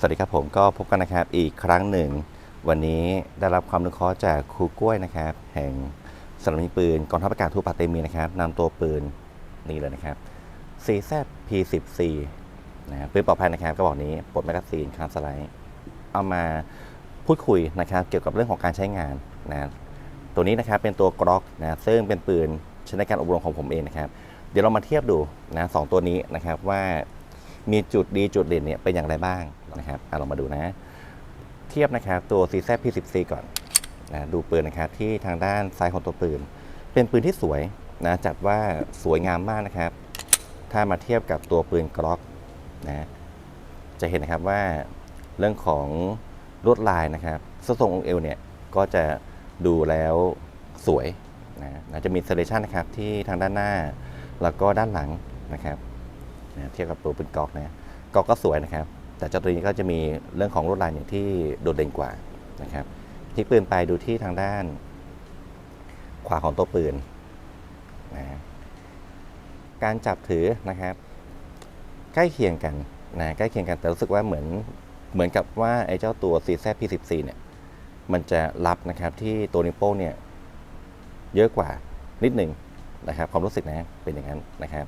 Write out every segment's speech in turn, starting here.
สวัสดีครับผมก็พบกันนะครับอีกครั้งหนึ่ง วันนี้ได้รับความนุเคราะห์จากครูกล้วยนะครับ แห่งสนามยิงปืนกองทัพอากาศทูปาเตมีนะครับนำตัวปืนนี่เลยนะครับ CZ P10C นะปืนปลอดภัยนะครับกระบอกนี้ปลดแมกกาซีนคาร์สไลด์เอามาพูดคุยนะครับ เกี่ยวกับเรื่องของการใช้งานนะตัวนี้นะครับเป็นตัวกล็อกนะซึ่งเป็นปืนใช้ในการอบรมของผมเองนะครับ เดี๋ยวเรามาเทียบดูนะสองตัวนี้นะครับว่า มีจุดดีจุดเด่นเนี่ยเป็นอย่างไรบ้างนะครับอะเรามาดูนะ เทียบนะครับตัว CZ P10C ก่อนนะดูปืนนะครับที่ทางด้านซ้ายของตัวปืน เป็นปืนที่สวยนะจัดว่าสวยงามมากนะครับ ถ้ามาเทียบกับตัวปืนกล็อกนะจะเห็นนะครับว่าเรื่องของลวดลายนะครับสทรงองค์เอวเนี่ยก็จะดูแล้วสวยนะนะจะมีเซเลชันนะครับที่ทางด้านหน้า แล้วก็ด้านหลังนะครับ นะเทียบกับตัวปืนกอกนะกอกก็สวยนะครับ แต่เจ้าตัวนี้ก็จะมีเรื่องของลวดลายเนี่ยที่โดดเด่นกว่านะครับพลิกปืนไปดูที่ทางด้าน ขวาของตัวปืนนะการจับถือนะครับ ใกล้เคียงกันนะใกล้เคียงกันแต่รู้สึกว่าเหมือนเหมือนกับว่าไอ้เจ้าตัว CZ P14 เนี่ยมันจะรับนะครับที่ตัวนิ้วโป้งเนี่ยเยอะกว่านิดหนึ่งนะครับ ความรู้สึกนะเป็นอย่างนั้นนะครับ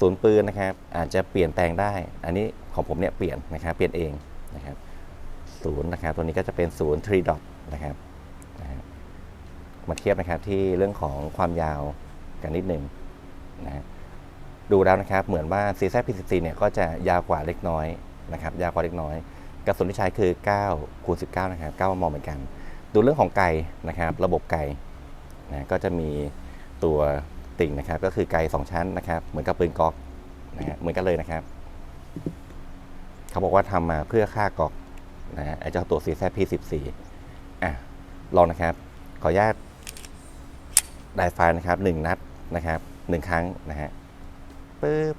ศูนย์ปืนนะครับอาจจะเปลี่ยนแปลงได้ อันนี้ของผมเนี่ยเปลี่ยนนะครับเปลี่ยนเองนะครับศูนย์นะครับตัวนี้ก็จะเป็นศูนย์3 dot นะครับนะครับมาเทียบนะครับที่เรื่องของความยาวกันนิดหนึ่งนะดูแล้วนะครับเหมือนว่า CZ P14 เนี่ยก็จะยาวกว่าเล็กน้อยนะครับยาวกว่าเล็กน้อยกระสุนที่ใช้คือ9คูณ19นะครับ9มมเหมือนกัน ดูเรื่องของไกนะครับ ระบบไกนะก็จะมีตัว ติ่งนะครับ ก็คือไกสองชั้นนะครับ เหมือนกับปืนกอกนะฮะเหมือนกันเลยนะครับ เขาบอกว่าทำมาเพื่อฆ่ากอกนะฮะไอ้เจ้าตัว CZ P14 อะลองนะครับ ขออนุญาตได้ไฟล์นะครับหนึ่งนัดนะครับหนึ่งครั้งนะฮะปึ๊บ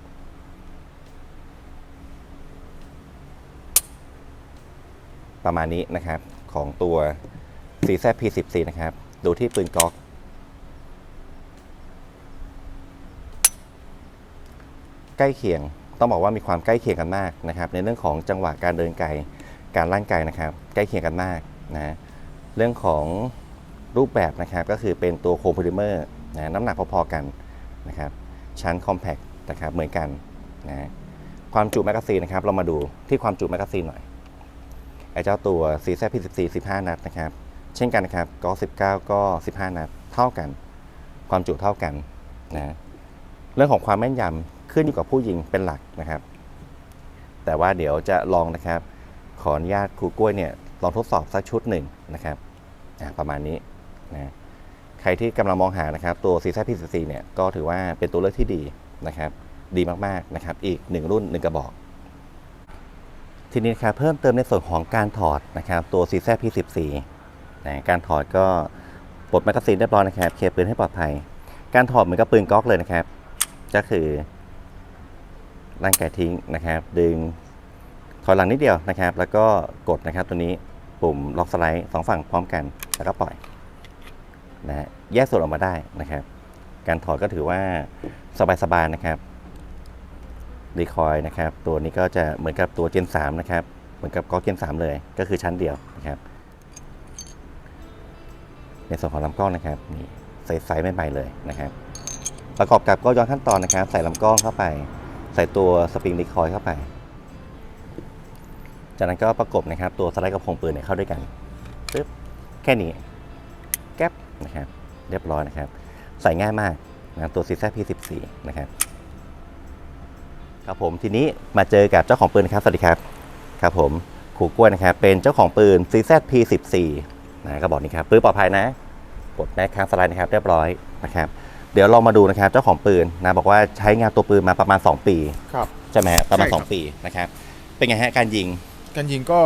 ประมาณนี้นะครับของตัว CZ P14 นะครับ ดูที่ปืนก๊อก ใกล้เคียง ต้องบอกว่ามีความใกล้เคียงกันมากนะครับ ในเรื่องของจังหวะการเดินไกล การลั่นไกลนะครับ ใกล้เคียงกันมากนะเรื่องของรูปแบบนะครับก็คือเป็นตัวโคมโพลิเมอร์นะน้ำหนักพอๆกันนะครับชั้นคอมแพคนะครับเหมือนกันนะความจุแมกกาซีนนะครับ เรามาดูที่ความจุแมกกาซีนหน่อยไอ้เจ้าตัว CZ P14 15นัดนะครับ เช่นกันนะครับก็19ก็15นัดเท่ากัน ความจุเท่ากันนะเรื่องของความแม่นยำ ขึ้นอยู่กับผู้ยิงเป็นหลักนะครับ แต่ว่าเดี๋ยวจะลองนะครับ ขออนุญาตครูกล้วยเนี่ยลองทดสอบสักชุดหนึ่งนะครับประมาณนี้นะใครที่กำลังมองหานะครับ ตัว CZ P14 เนี่ยก็ถือว่าเป็นตัวเลือกที่ดีนะครับ ดีมากๆนะครับ อีกหนึ่งรุ่นหนึ่งกระบอก ทีนี้ครับเพิ่มเติมในส่วนของการถอดนะครับ ตัว CZ P14 นะการถอดก็ปลดแมกกาซีนเรียบร้อยนะครับ เคลียร์ปืนให้ปลอดภัย การถอดเหมือนกับปืนก๊อกเลยนะครับ ก็คือ ร่างกายทิ้งนะครับ ดึงถอยหลังนิดเดียวนะครับ แล้วก็กดนะครับตัวนี้ปุ่มล็อกสไลด์สองฝั่งพร้อมกัน แล้วก็ปล่อยนะฮะแยกส่วนออกมาได้นะครับ การถอดก็ถือว่าสบายๆนะครับรีคอยนะครับ ตัวนี้ก็จะเหมือนกับตัว Gen 3นะครับ เหมือนกับก็ Gen 3 เลย ก็คือชั้นเดียวนะครับ ในส่วนของลำกล้องนะครับนี่ใส่ไซส์ใหม่ๆเลยนะครับ ประกอบกับก็ย้อนขั้นตอนนะครับ ใส่ลำกล้องเข้าไป ใส่ตัวสปริงรีคอยเข้าไป จากนั้นก็ประกบนะครับ ตัวสไลด์กระพงปืนเนี่ยเข้าด้วยกันปึ๊บแค่นี้แก๊ปนะครับ เรียบร้อยนะครับ ใส่ง่ายมากนะตัว CZ P14 นะครับ ครับผมทีนี้มาเจอกับเจ้าของปืนครับ สวัสดีครับ ครับผมครูกล้วยนะครับ เป็นเจ้าของปืน CZ P14 นะก็บอกนี้ครับปืนปลอดภัยนะปดแม็กค้างสไลด์นะครับ เรียบร้อยนะครับ เดี๋ยวเรามาดูนะครับเจ้าของปืนนะบอกว่าใช้งานตัวปืนมาประมาณ 2 ปีครับ ใช่ไหมฮะประมาณ ใช่ครับ 2 ปีนะครับเป็นไงฮะการยิง การยิงก็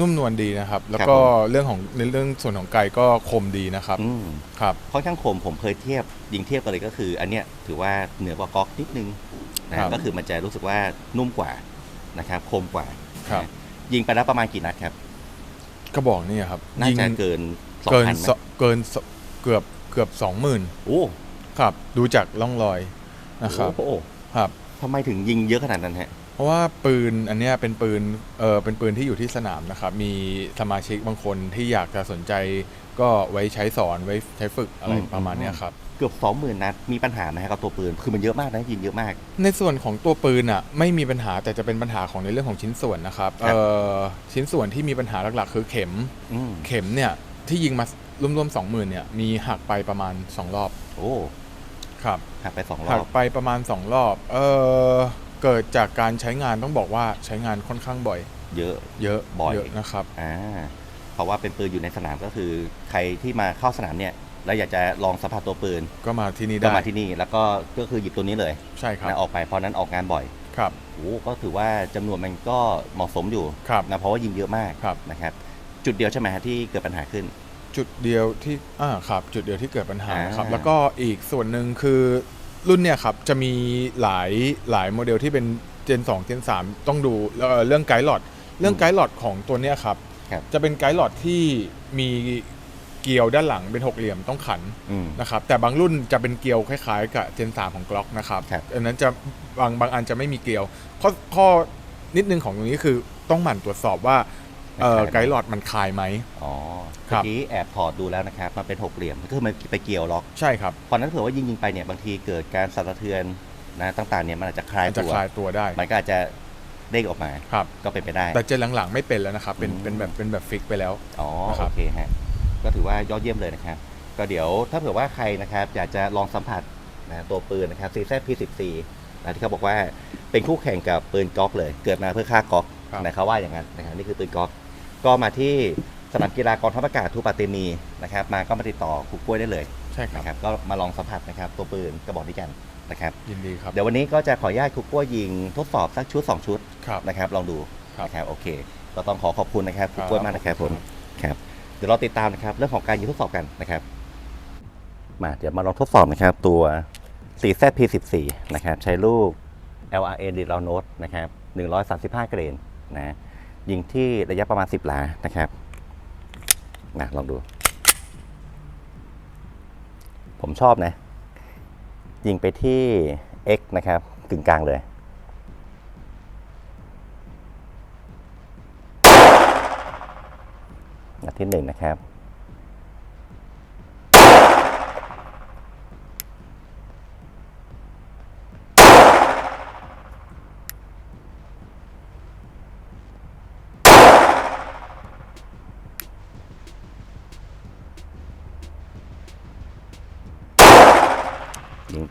นุ่มนวลดีนะครับ แล้วก็ครับผม เรื่องของในเรื่องส่วนของไก่ก็คมดีนะครับอืมครับค่อนข้างคมผมเคยเทียบยิงเทียบกันเลยก็คือ อันเนี้ยถือว่าเหนือกว่าก๊อกนิดนึงนะครัฮะบก็คือมันจะรู้สึกว่านุ่มกว่านะครับคมกว่า ครับนะยิงไปแล้วประมาณกี่นัดครับ กระบอกนี่ครับน่ายิงจะเกินสองเกินพันไหมสเกินสเกือบเกือบสองหมื่นโอ้ ครับดูจากร่องรอยนะครับโอ้โหครับ ทำไมถึงยิงเยอะขนาดนั้นฮะ เพราะว่าปืนอันเนี้ยเป็นปืนเออเป็นปืนที่อยู่ที่สนามนะครับมีสมาชิกบางคนที่อยากจะสนใจก็ไว้ใช้สอนไว้ใช้ฝึกอะไรอืม ประมาณเนี้ยครับ เกือบสองหมื่นนัดมีปัญหาไหมครับกับตัวปืน คือมันเยอะมากนะยิงเยอะมาก ในส่วนของตัวปืนอะไม่มีปัญหาแต่จะเป็นปัญหาของในเรื่องของชิ้นส่วนนะครับครับ เอ่อชิ้นส่วนที่มีปัญหาหลักๆ คือเข็ม อืมเข็มเนี่ยที่ยิงมาร่วมๆสองหมื่นเนี่ยมีหักไปประมาณ 2 รอบ โอ้ ครับหักไปสองรหัอกบ ไปประมาณ 2 รอบ เออเกิดจากการใช้งานต้องบอกว่าใช้งานค่อนข้างบ่อย เยอะ เยอะบ่อย เยอะนะครับ อ่าเพราะว่าเป็นปืนอยู่ในสนามก็คือ ใครที่มาเข้าสนามเนี่ยแล้วอยากจะลองสัมผัสตัวปืนก็มาที่นี่ก็ได้มาที่นี่ แล้วก็ก็คือหยิบตัวนี้เลยใช่ครับนะออกไปเพราะนั้นออกงานบ่อยครับ โอ้ก็ถือว่าจำนวนมันก็เหมาะสมอยู่ครับนะเพราะว่ายิงเยอะมากครับ นะครับ จุดเดียวใช่ไหมฮะที่เกิดปัญหาขึ้น จุดเดียวที่อ่าครับจุดเดียวที่เกิดปัญหานะครับ อ่า แล้วก็อีกส่วนหนึ่งคือรุ่นเนี่ยครับจะมีหลายหลายโมเดลที่เป็นเจน2เจน3 ต้องดูเอ่อเรื่องไกด์หลอดเรื่องไกด์หลอดของตัวเนี้ยครับ ครับ จะเป็นไกด์หลอดที่มีเกลียวด้านหลังเป็นหกเหลี่ยมต้องขัน อืม นะครับแต่บางรุ่นจะเป็นเกลียวคล้ายๆ กับเจน3ของกล็อกนะครับครับอันนั้นจะบางบางอันจะไม่มีเกลียวข้อข้อนิดนึงของตรงนี้คือต้องหมั่นตรวจสอบว่า เอ่อไกด์หลอดมันคลายไหม อ๋อครัเมื่อบกี้แอบถอดดูแล้วนะครับ มันเป็นหกเหลี่ยมก็คือมันไปเกี่ยวล็อกใช่ครับเพราะนั้นเผื่อว่ายิงยิงๆไปเนี่ยบางทีเกิดการสั่นสะเทือนนะต่างๆเนี่ยมันอาจจะคลายมันจะตัว คลายตัวได้ มันก็อาจจะเด้งออกมา ครับ ก็เป็นไปได้ แต่เจนหลังๆไม่เป็นแล้วนะครับ เป็นอืม เป็นแบบเป็นแบบฟิกไปแล้ว อ๋อนะครับโอเคฮะก็ถือว่ายอดเยี่ยมเลยนะครับ ก็เดี๋ยวถ้าเผื่อว่าใครนะครับ อยากจะลองสัมผัสนะตัวปืนนะครับ CZ P14 นะที่เขาบอกว่าเป็นคู่แข่งกับปืนก๊อกเลย เกิดมาเพื่อฆ่าก๊อก ครับ นะเขาว่าอย่างนั้นนะครับนี่คือปืนก๊อกก็มาที่สนามกีฬากองทัพอากาศทูปาเตมีนะครับมาก็มาติดต่อครูกล้วยได้เลยใช่ครับนะครับก็มาลองสัมผัสนะครับตัวปืนกระบอกนี้กันนะครับ ยินดีครับเดี๋ยววันนี้ก็จะขออนุญาตครูกล้วยยิงทดสอบสักชุด 2 ชุดครับ นะครับลองดูครับ นะครับโอเค ก็ต้องขอขอบคุณนะครับครูกล้วยมากนะครับผมครับครับเดี๋ยวเราติดตามนะครับเรื่องของการยิงทดสอบกันนะครับ มาเดี๋ยวมาลองทดสอบนะครับตัว 4ZP14 นะครับใช้ลูก LRN ดีดเราโนตนะครับ135 เกรน นะยิงที่ระยะประมาณ 10 หลานะครับนะลองดู ผมชอบนะ ยิงไปที่ X นะครับกึ่งกลางเลย นัดที่หนึ่งนะครับ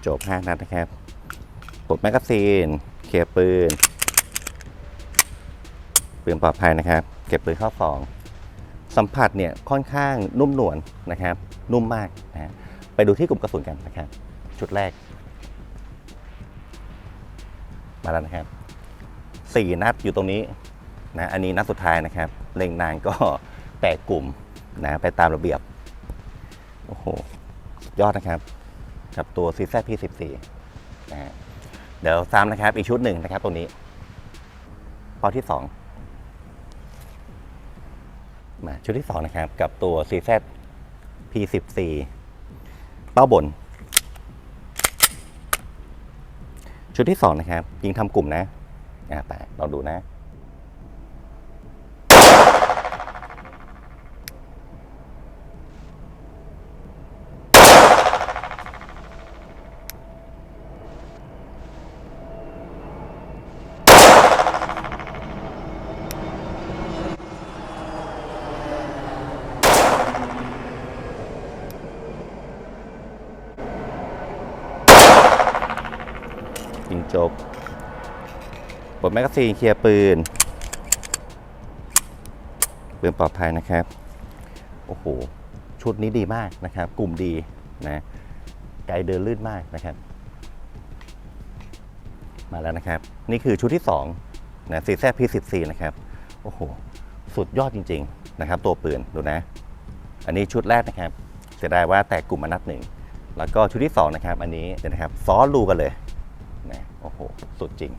จบ 5 นัดนะครับปลดแมกกาซีน เคลียร์ปืน ปืนปลอดภัยนะครับ เก็บปืนเข้าซอง สัมผัสเนี่ยค่อนข้างนุ่มนวลนะครับ นุ่มมากนะฮะไปดูที่กลุ่มกระสุนกันนะครับ ชุดแรก มาแล้วนะครับสี่นัดอยู่ตรงนี้นะอันนี้นัดสุดท้ายนะครับ เล็งนานก็แตกกลุ่มนะไปตามระเบียบ โอ้โห ยอดนะครับ กับตัว CZ P14 นะฮะเดี๋ยวซ้ำนะครับ อีกชุดหนึ่งนะครับ ตรงนี้ พอที่สองมาชุดที่2นะครับ กับตัว CZ P14 เป้าบน ชุดที่2นะครับ ยิงทำกลุ่มนะอ่าแต่ลองดูนะ ยิงจบปลดแมกกาซีนเคลียร์ปืน ปืนปลอดภัยนะครับ โอ้โห ชุดนี้ดีมากนะครับ กลุ่มดีนะไกลเดินลื่นมากนะครับ มาแล้วนะครับ นี่คือชุดที่2นะซีแซพีสิบสี่นะครับ โอ้โห สุดยอดจริง ๆ นะครับ ตัวปืนดูนะ อันนี้ชุดแรกนะครับเสียดายว่าแตกกลุ่มมานัดหนึ่งแล้วก็ชุดที่2นะครับ อันนี้เดี๋ยวนะครับ ซ้อนรูกันเลย โอ้โห สุดจริง